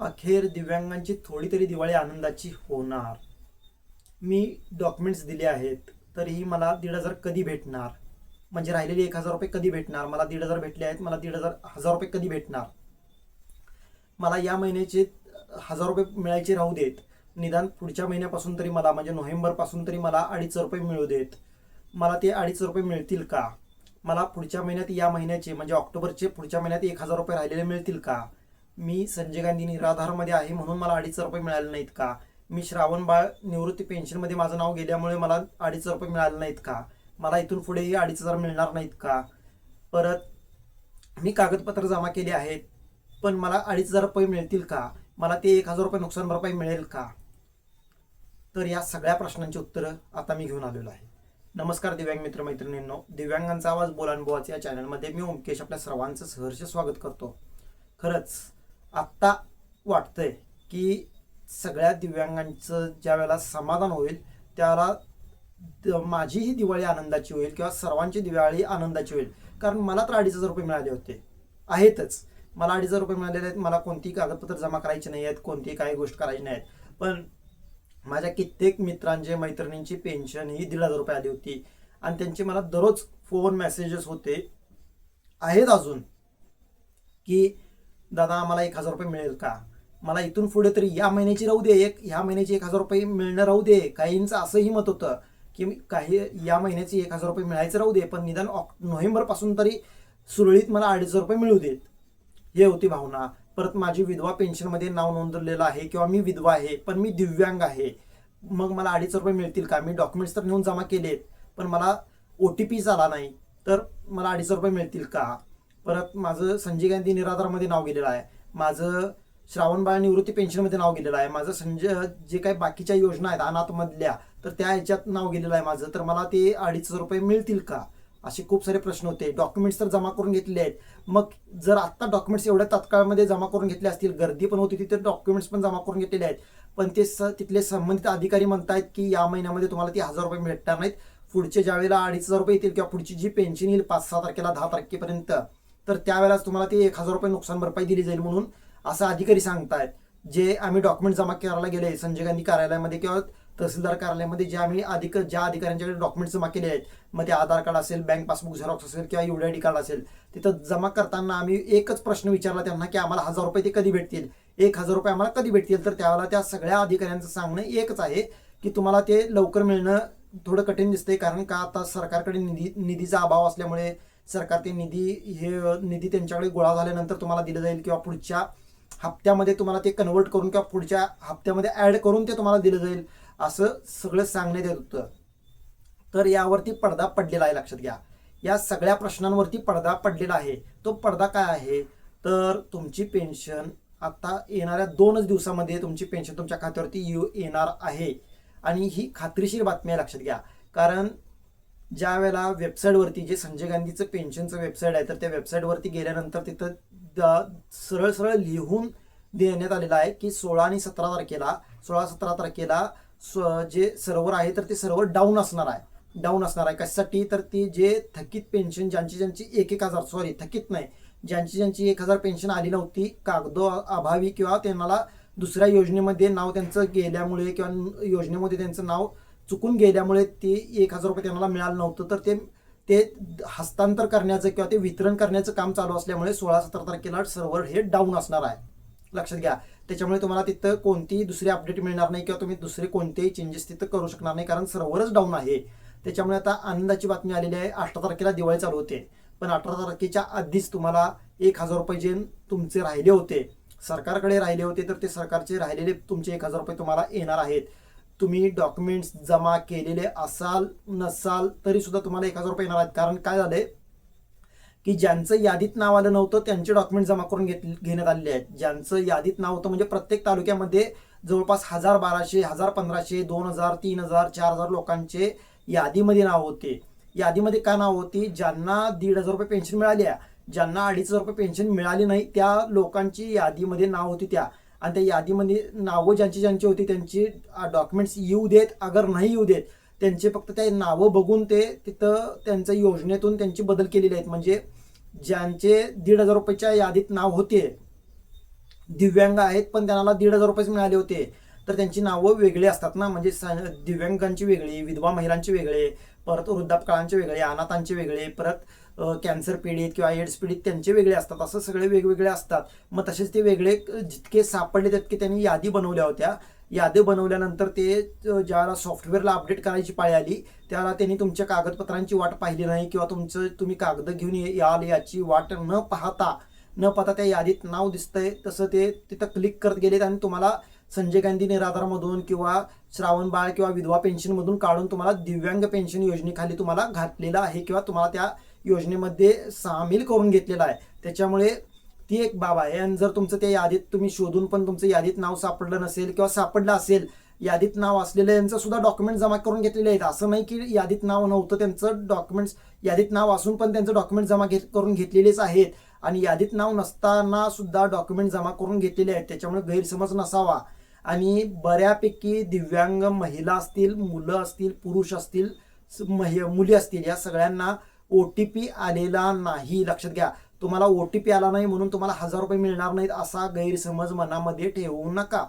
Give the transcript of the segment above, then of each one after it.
अखेर दिव्यांगांची थोडी तरी दिवाळी आनंदाची होणार. मी डॉक्युमेंट्स दिले आहेत तरीही मला दीड हजार कधी भेटणार? म्हणजे राहिलेले एक हजार रुपये कधी भेटणार? मला दीड हजार भेटले आहेत मला दीड हजार हजार रुपये कधी भेटणार? मला या महिन्याचे हजार रुपये मिळायचे राहू देत. निदान पुढच्या महिन्यापासून तरी मला म्हणजे नोव्हेंबरपासून तरी मला अडीच रुपये मिळू देत. मला ते अडीच रुपये मिळतील का? मला पुढच्या महिन्यात या महिन्याचे म्हणजे ऑक्टोबरचे पुढच्या महिन्यात एक हजार रुपये राहिलेले मिळतील का? मी संजय गांधी निराधारमध्ये आहे म्हणून मला अडीच रुपये मिळाले नाहीत का? मी श्रावण बाळ निवृत्ती पेन्शनमध्ये माझं नाव गेल्यामुळे मला अडीच रुपये मिळाले नाहीत का? मला इथून पुढेही अडीच हजार मिळणार नाहीत का? परत मी कागदपत्र जमा केली आहेत पण मला अडीच हजार रुपये मिळतील का? मला ते एक हजार रुपये नुकसान भरपाई मिळेल का? तर या सगळ्या प्रश्नांची उत्तरं आता मी घेऊन आलेलो आहे. नमस्कार दिव्यांग मित्र मैत्रिणींनो दिव्यांगांचा आवाज बोलानुभवाचा या चॅनलमध्ये मी ओमकेश आपल्या सर्वांचं सहर्ष स्वागत करतो. खरंच आत्ता वाटतंय की सगळ्या दिव्यांगांचं ज्या वेळेला समाधान होईल त्यावेळेला माझीही दिवाळी आनंदाची होईल किंवा सर्वांची दिवाळी आनंदाची होईल. कारण मला तर अडीच हजार रुपये मिळाले होते. आहेतच. मला अडीच हजार रुपये मिळालेले आहेत. मला कोणतीही कागदपत्र जमा करायची नाही आहेत. कोणतीही काही गोष्ट करायची नाही आहेत. पण माझ्या कित्येक मित्रांचे मैत्रिणींची पेन्शन ही दीड हजार रुपये आली होती. आणि त्यांचे मला दररोज फोन मेसेजेस होते. आहेत अजून. की दादा आम्हाला एक हजार रुपये मिळेल का? मला इथून पुढे तरी या महिन्याची राहू दे एक ह्या महिन्याची एक हजार रुपये मिळणं राहू दे. काहींचं असंही मत होतं की मी काही या महिन्याची एक हजार रुपये मिळायचं राहू दे पण निदान ऑक नोव्हेंबरपासून तरी सुरळीत मला अडीच रुपये मिळू देत. हे होती भावना. परत माझी विधवा पेन्शनमध्ये नाव नोंदवलेलं आहे किंवा मी विधवा आहे पण मी दिव्यांग आहे. मग मला अडीच रुपये मिळतील का? मी डॉक्युमेंट्स तर नेऊन जमा केलेत पण मला ओ टी पीच आला नाही. तर मला अडीच रुपये मिळतील का? परत माझं संजय गांधी निराधारमध्ये नाव गेलेलं आहे. माझं श्रावणबाळ निवृत्ती पेन्शनमध्ये नाव गेलेलं आहे. माझं संजय जे काही बाकीच्या योजना आहेत अनाथमधल्या तर त्या ह्याच्यात नाव गेलेलं आहे माझं. तर मला ते अडीच हजार रुपये मिळतील का? असे खूप सारे प्रश्न होते. डॉक्युमेंट्स तर जमा करून घेतले आहेत. मग जर आत्ता डॉक्युमेंट्स एवढ्या तात्काळमध्ये जमा करून घेतले असतील गर्दी पण होती तिथे डॉक्युमेंट्स पण जमा करून घेतलेले आहेत. पण ते स तिथले संबंधित अधिकारी म्हणतायत की या महिन्यामध्ये तुम्हाला ती हजार रुपये भेटणार नाहीत. पुढच्या ज्यावेळेला अडीच हजार रुपये येतील किंवा पुढची जी पेन्शन येईल पाच सहा तारखेला दहा तारखेपर्यंत तर त्यावेळेलाच तुम्हाला ती एक हजार रुपये नुकसान भरपाई दिली जाईल म्हणून असं अधिकारी सांगतायत. जे आम्ही डॉक्युमेंट जमा करायला गेले संजय गांधी कार्यालयामध्ये किंवा तहसीलदार कार्यालयामध्ये जे आम्ही अधिक ज्या अधिकाऱ्यांच्याकडे डॉक्युमेंट जमा केले आहेत मग ते आधार कार्ड असेल बँक पासबुक झेरॉक्स असेल किंवा यू डी कार्ड असेल तिथं जमा करताना आम्ही एकच प्रश्न विचारला त्यांना की आम्हाला हजार रुपये ते कधी भेटतील? एक हजार रुपये आम्हाला कधी भेटतील? तर त्यावेळेला त्या सगळ्या अधिकाऱ्यांचं सांगणं एकच आहे की तुम्हाला ते लवकर मिळणं थोडं कठीण दिसतंय. कारण का आता सरकारकडे निधी निधीचा अभाव असल्यामुळे सरकार ते निधी हे निधी त्यांच्याकडे गोळा झाल्यानंतर तुम्हाला दिलं जाईल किंवा पुढच्या हप्त्यामध्ये तुम्हाला ते कन्वर्ट करून किंवा पुढच्या हप्त्यामध्ये ऍड करून ते तुम्हाला दिलं जाईल असं सगळं सांगण्यात येत होतं. तर यावरती पडदा पडलेला आहे लक्षात घ्या. या सगळ्या प्रश्नांवरती पडदा पडलेला आहे. तो पडदा काय आहे? तर तुमची पेन्शन आता येणाऱ्या दोनच दिवसामध्ये तुमची पेन्शन तुमच्या खात्यावरती येऊ येणार आहे. आणि ही खात्रीशीर बातमी आहे लक्षात घ्या. कारण ज्या वेळेला वेबसाईटवरती जे संजय गांधीचं पेन्शनचं वेबसाईट आहे तर त्या वेबसाईटवरती गेल्यानंतर तिथं द- सरळ सरळ लिहून देण्यात आलेलं आहे की सोळा आणि सतरा तारखेला सोळा सतरा तारखेला जे सर्व्हर आहे तर ते सर्व्हर डाऊन असणार आहे. डाऊन असणार आहे. कशासाठी? तर ती जे थकीत पेन्शन ज्यांची ज्यांची एक एक हजार सॉरी थकीत नाही ज्यांची ज्यांची एक हजार पेन्शन आली नव्हती कागदो अभावी किंवा त्यांना दुसऱ्या योजनेमध्ये नाव त्यांचं गेल्यामुळे किंवा योजनेमध्ये त्यांचं नाव चुकून गेल्यामुळे ते एक हजार रुपये त्यांना मिळालं नव्हतं. तर ते ते हस्तांतर करण्याचं किंवा ते वितरण करण्याचं काम चालू असल्यामुळे सोळा सतरा तारखेला सर्व्हर हे डाऊन असणार आहे. लक्षात घ्या. त्याच्यामुळे तुम्हाला तिथं कोणतीही दुसरी अपडेट मिळणार नाही किंवा तुम्ही दुसरे कोणतेही चेंजेस तिथं करू शकणार नाही कारण सर्व्हरच डाऊन आहे. त्याच्यामुळे आता आनंदाची बातमी आलेली आहे. अठरा तारखेला दिवाळी चालू होते. पण अठरा तारखेच्या आधीच तुम्हाला एक हजार रुपये जे तुमचे राहिले होते सरकारकडे राहिले होते तर ते सरकारचे राहिलेले तुमचे एक हजार रुपये तुम्हाला येणार आहेत. तुम्ही डॉक्युमेंट्स जमा केलेले असाल नसाल तरी सुद्धा तुम्हाला एक हजार रुपये येणार आहेत. कारण काय झालंय की ज्यांचं यादीत नाव आलं नव्हतं त्यांचे डॉक्युमेंट जमा करून घेत घेण्यात आलेले आहेत. ज्यांचं यादीत नाव होतं म्हणजे प्रत्येक तालुक्यामध्ये जवळपास हजार बाराशे हजार पंधराशे दोन हजार तीन हजार चार हजार लोकांचे यादीमध्ये नाव होते. यादीमध्ये का नाव होती? ज्यांना दीड हजार रुपये पेन्शन मिळाली आहे ज्यांना अडीच हजार रुपये पेन्शन मिळाली नाही त्या लोकांची यादीमध्ये नाव होती त्या. आणि त्या यादीमध्ये नावं ज्यांची ज्यांची होती त्यांची डॉक्युमेंट्स येऊ देत अगर नाही येऊ देत त्यांचे फक्त ते नावं बघून ते तिथं त्यांच्या योजनेतून त्यांची बदल केलेली आहेत. म्हणजे ज्यांचे दीड हजार रुपयाच्या यादीत नाव होते दिव्यांग आहेत पण त्यांना दीड हजार रुपयेच मिळाले होते. तर त्यांची नावं वेगळी असतात ना. म्हणजे स- दिव्यांगांची वेगळी विधवा महिलांची वेगळे परत वृद्धापकाळांचे वेगळे अनाथांचे वेगळे परत कॅन्सर पीडित किंवा एड्स पीडित त्यांचे वेगळे असतात. असं सगळे वेगवेगळे असतात. मग तसेच ते वेगळे जितके सापडले तितके त्यांनी यादी बनवल्या होत्या. यादी बनवल्यानंतर ते ज्याला सॉफ्टवेअरला अपडेट करायची पाळी आली त्याला त्यांनी तुमच्या कागदपत्रांची वाट पाहिली नाही किंवा तुमचं तुम्ही कागद घेऊन ये- याल याची वाट न पाहता न पाहता त्या यादीत नाव दिसतंय तसं ते तिथं क्लिक करत गेलेत आणि तुम्हाला संजय गांधी निराधारमधून किंवा श्रावण बाळ किंवा विधवा पेन्शनमधून काढून तुम्हाला दिव्यांग पेन्शन योजनेखाली तुम्हाला घातलेलं आहे किंवा तुम्हाला त्या योजनेमध्ये सामील करून घेतलेला आहे. त्याच्यामुळे ती एक बाब आहे. आणि जर तुमचं त्या यादीत तुम्ही शोधून पण तुमचं यादीत नाव सापडलं नसेल किंवा सापडलं असेल यादीत नाव असलेलं यांचं सुद्धा डॉक्युमेंट जमा करून घेतलेले आहेत. असं नाही की यादीत नाव नव्हतं त्यांचं डॉक्युमेंट्स यादीत नाव असून पण त्यांचं डॉक्युमेंट जमा घेत करून घेतलेलेच आहेत. आणि यादीत नाव नसताना सुद्धा डॉक्युमेंट जमा करून घेतलेले आहेत. त्याच्यामुळे गैरसमज नसावा. आणि बऱ्यापैकी दिव्यांग महिला असतील मुलं असतील पुरुष असतील महि- मुली असतील या सगळ्यांना ओ टी पी आलेला नाही. लक्षात घ्या. तुम्हाला ओ टी पी आला नाही म्हणून तुम्हाला हजार रुपये मिळणार नाहीत असा गैरसमज मनामध्ये ठेवू नका.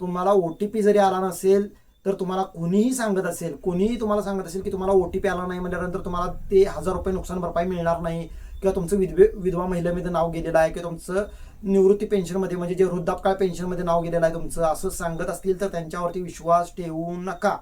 तुम्हाला ओ टी पी जरी आला नसेल तर तुम्हाला कोणीही सांगत असेल कोणीही तुम्हाला सांगत असेल की तुम्हाला ओ टी पी आला नाही म्हटल्यानंतर तुम्हाला ते हजार रुपये नुकसान भरपाई मिळणार नाही. किंवा तुमचं विधवे विधवा महिलेमध्ये नाव गेलेलं आहे किंवा तुमचं निवृत्ती पेन्शनमध्ये म्हणजे जे वृद्धापकाळ पेन्शनमध्ये नाव गेलेलं आहे तुमचं असं सांगत असतील तर त्यांच्यावरती विश्वास ठेवू नका.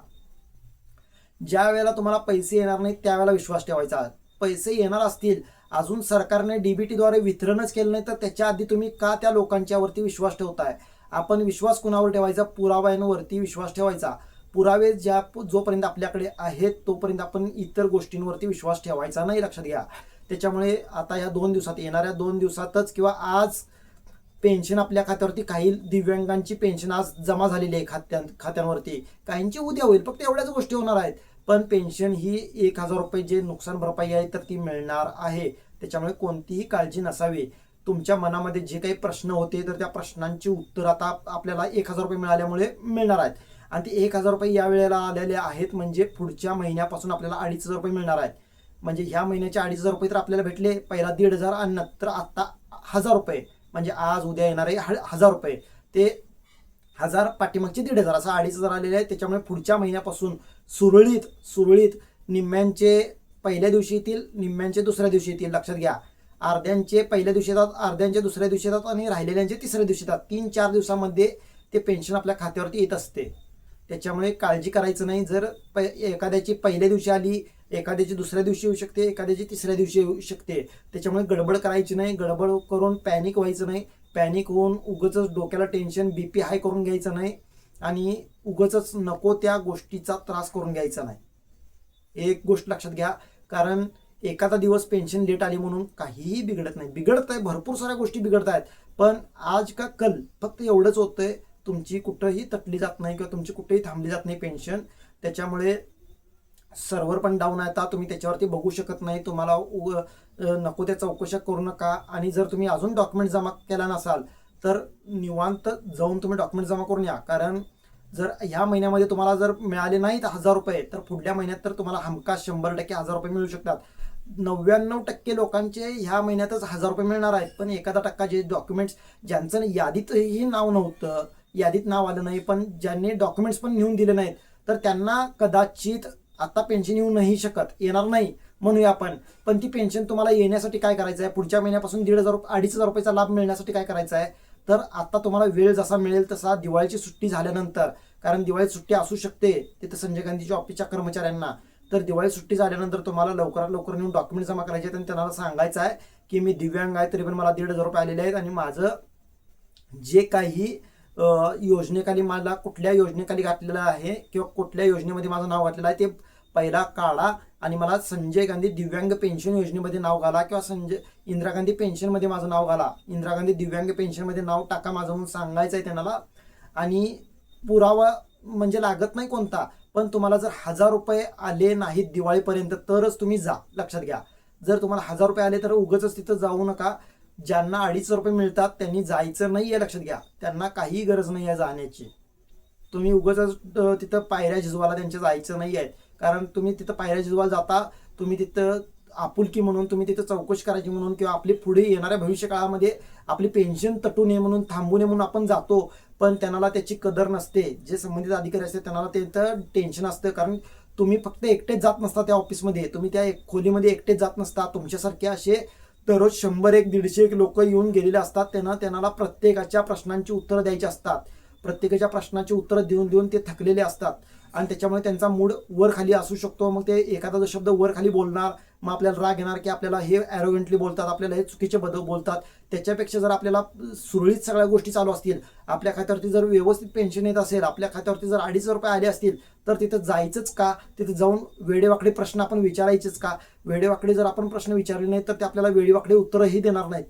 ज्या वेळेला तुम्हाला पैसे येणार नाहीत त्यावेळेला विश्वास ठेवायचा. पैसे येणार असतील. अजून सरकारने डीबीटीद्वारे वितरणच केलं नाही तर त्याच्या आधी तुम्ही का त्या लोकांच्यावरती विश्वास ठेवताय? आपण विश्वास कुणावर ठेवायचा? पुराव्यांवरती विश्वास ठेवायचा. पुरावे ज्या जोपर्यंत आपल्याकडे आहेत तोपर्यंत आपण इतर गोष्टींवरती विश्वास ठेवायचा नाही लक्षात घ्या. त्याच्यामुळे आता या दोन दिवसात येणाऱ्या दोन दिवसातच किंवा आज पेन्शन आपल्या खात्यावरती काही दिव्यांगांची पेन्शन आज जमा झालेली आहे खात्यां खात्यांवरती. काहींची उद्या होईल फक्त एवढ्याच गोष्टी होणार आहेत. पण पेन्शन ही एक हजार रुपये जे नुकसान भरपाई आहे तर ती मिळणार आहे. त्याच्यामुळे कोणतीही काळजी नसावी. तुमच्या मनामध्ये जे काही प्रश्न होते तर त्या प्रश्नांची उत्तर आता आपल्याला एक हजार रुपये मिळाल्यामुळे मिळणार आहेत. आणि ते एक हजार रुपये या वेळेला आलेले आहेत म्हणजे पुढच्या महिन्यापासून आपल्याला अडीच हजार रुपये मिळणार आहेत. म्हणजे ह्या महिन्याचे अडीच हजार रुपये तर आपल्याला भेटले पहिला दीड हजार आणि नंतर आत्ता हजार रुपये. म्हणजे आज उद्या येणारे हजार रुपये. ते हजार पाठीमागचे दीड हजार असं अडीच हजार आलेले आहेत. त्याच्यामुळे पुढच्या महिन्यापासून सुरळीत सुरळीत निम्म्यांचे पहिल्या दिवशी येतील निम्म्यांचे दुसऱ्या दिवशी येतील. लक्षात घ्या. अर्ध्यांचे पहिल्या दिवशी येतात अर्ध्यांचे दुसऱ्या दिवशी येतात आणि राहिलेल्यांचे तिसऱ्या दिवशी येतात. तीन चार दिवसामध्ये ते पेन्शन आपल्या खात्यावरती येत असते. त्याच्यामुळे काळजी करायचं नाही. जर प एखाद्याची पहिल्या दिवशी आली एखाद्याची दुसऱ्या दिवशी येऊ शकते एखाद्याची तिसऱ्या दिवशी येऊ शकते. त्याच्यामुळे गडबड करायची नाही. गडबड करून पॅनिक व्हायचं नाही. पॅनिक होऊन उगच डोक्याला टेन्शन बीपी हाय करून घ्यायचं नाही आणि उगच नको त्या गोष्टीचा त्रास करून घ्यायचा नाही. एक गोष्ट लक्षात घ्या कारण एखादा दिवस पेन्शन लेट आली म्हणून काहीही बिघडत नाही. बिघडत आहे भरपूर साऱ्या गोष्टी बिघडत आहेत पण आज का कल फक्त एवढंच होतंय तुमची कुठंही तटली जात नाही किंवा तुमची कुठेही थांबली जात नाही पेन्शन त्याच्यामुळे सर्व्हर पण डाऊन आहे आता तुम्ही त्याच्यावरती बघू शकत नाही. तुम्हाला उग- नको त्या चौकशा करू नका. आणि जर तुम्ही अजून डॉक्युमेंट जमा केला नसाल तर निवांत जाऊन तुम्ही डॉक्युमेंट जमा करून या. कारण जर ह्या महिन्यामध्ये तुम्हाला जर मिळाले नाहीत हजार रुपये तर पुढल्या महिन्यात तर तुम्हाला हमखास शंभर टक्के हजार रुपये मिळू शकतात. नव्याण्णव टक्के लोकांचे ह्या महिन्यातच हजार रुपये मिळणार आहेत. पण एखादा टक्का जे डॉक्युमेंट्स ज्यांचं यादीतही नाव नव्हतं यादीत नाव आलं नाही पण ज्यांनी डॉक्युमेंट्स पण नेऊन दिले नाहीत तर त्यांना कदाचित आता पेन्शन येऊ नाही शकत येणार नाही म्हणूया आपण. पण ती पेन्शन तुम्हाला येण्यासाठी काय करायचं आहे पुढच्या महिन्यापासून दीड हजार अडीच हजार रुपयाचा लाभ मिळण्यासाठी काय करायचं आहे तर आता तुम्हाला वेळ जसा मिळेल तसा दिवाळीची सुट्टी झाल्यानंतर कारण दिवाळीत सुट्टी असू शकते तिथं संजय गांधीच्या ऑफिसच्या कर्मचाऱ्यांना. तर दिवाळी सुट्टी झाल्यानंतर तुम्हाला लवकरात लवकर नेऊन डॉक्युमेंट जमा करायचे आहेत आणि त्यांना सांगायचं आहे की मी दिव्यांग आहे तरी पण मला दीड हजार रुपये आलेले आहेत आणि माझं जे काही योजनेखाली मला कुठल्या योजनेखाली घातलेलं आहे किंवा कुठल्या योजनेमध्ये माझं नाव घातलेलं आहे ते पहिला काढा आणि मला संजय गांधी दिव्यांग पेन्शन योजनेमध्ये नाव घाला किंवा संजय इंदिरा गांधी पेन्शनमध्ये माझं नाव घाला. इंदिरा गांधी दिव्यांग पेन्शनमध्ये नाव टाका माझं म्हणून सांगायचं आहे त्यांना. आणि पुरावा म्हणजे लागत नाही कोणता पण तुम्हाला जर हजार रुपये आले नाहीत दिवाळीपर्यंत तरच तुम्ही जा. लक्षात घ्या. जर तुम्हाला हजार रुपये आले तर उगच तिथं जाऊ नका. ज्यांना अडीच रुपये मिळतात त्यांनी जायचं नाही आहे लक्षात घ्या. त्यांना काही गरज नाही आहे जाण्याची. तुम्ही उगच तिथं पायऱ्या झिजवाला त्यांच्या जायचं नाही आहे कारण तुम्ही तिथं पायऱ्या जिजवाल जाता तुम्ही तिथं आपुलकी म्हणून तुम्ही तिथं चौकशी करायची म्हणून किंवा आपली पुढे येणाऱ्या भविष्य काळामध्ये आपली पेन्शन तटू नये म्हणून थांबू नये म्हणून आपण जातो. पण त्यांना त्याची कदर नसते. जे संबंधित अधिकारी असते त्यांना त्यांचं टेन्शन असतं. कारण तुम्ही फक्त एकटेच जात नसता त्या ऑफिसमध्ये तुम्ही त्या एक खोलीमध्ये एकटेच जात नसता. तुमच्यासारखे असे दररोज शंभर एक दीडशे एक लोक येऊन गेलेले असतात. त्यांना त्यांना प्रत्येकाच्या प्रश्नांची उत्तरं द्यायची असतात. प्रत्येकाच्या प्रश्नाची उत्तरं देऊन देऊन ते थकलेले असतात. आणि त्याच्यामुळे त्यांचा मूड वर खाली असू शकतो. मग ते एखादा जो शब्द वर खाली बोलणार मग आपल्याला राग येणार की आपल्याला हे ॲरोगेंटली बोलतात आपल्याला हे चुकीचे बदल बोलतात. त्याच्यापेक्षा जर आपल्याला सुरळीत सगळ्या गोष्टी चालू असतील आपल्या खात्यावरती जर व्यवस्थित पेन्शन येत असेल आपल्या खात्यावरती जर अडीच रुपये आले असतील तर तिथं जायचंच का? तिथं जाऊन वेडेवाकडे प्रश्न आपण विचारायचेच का? वेडेवाकडे जर आपण प्रश्न विचारले नाही तर ते आपल्याला वेडेवाकडे उत्तरही देणार नाहीत.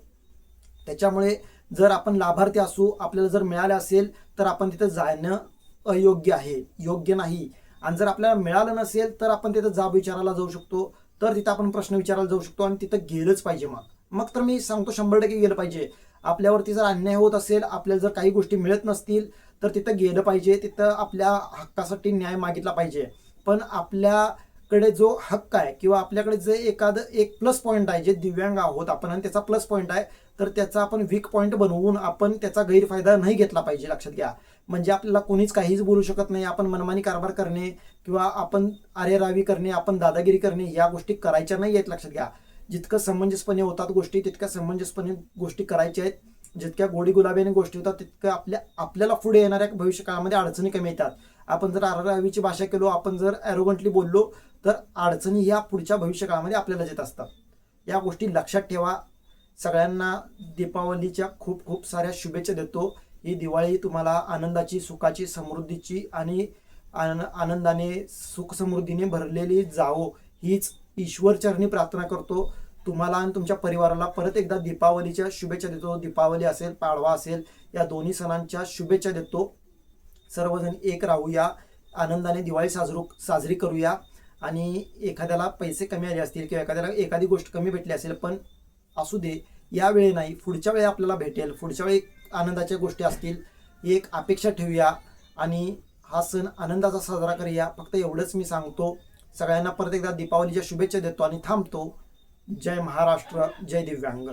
त्याच्यामुळे जर आपण लाभार्थी असू आपल्याला जर मिळालं असेल तर आपण तिथं जाणं अयोग्य आहे योग्य नाही. आणि जर आपल्याला मिळालं नसेल तर आपण तिथं जाब विचारायला जाऊ शकतो. तर तिथं आपण प्रश्न विचारायला जाऊ शकतो आणि तिथं गेलंच पाहिजे मग. मग तर मी सांगतो शंभर टक्के गेलं पाहिजे. आपल्यावरती जर अन्याय होत असेल आपल्याला जर काही गोष्टी मिळत नसतील तर तिथं गेलं पाहिजे. तिथं आपल्या हक्कासाठी न्याय मागितला पाहिजे. पण आपल्याकडे जो हक्क आहे किंवा आपल्याकडे जे एखादं एक प्लस पॉईंट आहे जे दिव्यांग आहोत आपण आणि त्याचा प्लस पॉईंट आहे तर त्याचा आपण वीक पॉईंट बनवून आपण त्याचा गैरफायदा नाही घेतला पाहिजे लक्षात घ्या. म्हणजे आपल्याला कोणीच काहीच बोलू शकत नाही. आपण मनमानी कारभार करणे किंवा आपण आरेरावी करणे आपण दादागिरी करणे या गोष्टी करायच्या नाही आहेत. लक्षात घ्या. जितकं समंजसपणे होतात गोष्टी तितक्या समंजसपणे गोष्टी करायच्या आहेत. जितक्या गोडी गुलाबीने गोष्टी होतात तितक्या आपल्या आपल्याला पुढे येणाऱ्या भविष्य काळामध्ये अडचणी कमी येतात. आपण जर आरारावीची भाषा केलो आपण जर ॲरोगंटली बोललो तर अडचणी ह्या पुढच्या भविष्य काळामध्ये आपल्याला येत असतात. या गोष्टी लक्षात ठेवा. सगळ्यांना दीपावलीच्या खूप खूप साऱ्या शुभेच्छा देतो. ही दिवाळी तुम्हाला आनंदाची सुखाची समृद्धीची आणि आन- आनंदाने सुख समृद्धीने भरलेली जावो. हीच ईश्वरचरणी प्रार्थना करतो. तुम्हाला आणि तुमच्या परिवाराला परत एकदा दीपावलीच्या शुभेच्छा देतो. दीपावली असेल पाडवा असेल या दोन्ही सणांच्या शुभेच्छा देतो. सर्वजण एक राहूया. आनंदाने दिवाळी साजरू साजरी करूया. आणि एखाद्याला पैसे कमी आले असतील किंवा एखाद्याला एखादी गोष्ट कमी भेटली असेल पण असू दे. यावेळी नाही. पुढच्या वेळी आपल्याला भेटेल. पुढच्या वेळी आनंदाच्या गोष्टी असतील एक अपेक्षा ठेवूया आणि हा सण आनंदाचा साजरा करूया. फक्त एवढंच मी सांगतो. सगळ्यांना परत एकदा दीपावलीच्या शुभेच्छा देतो आणि थांबतो. जय महाराष्ट्र जय दिव्यांग.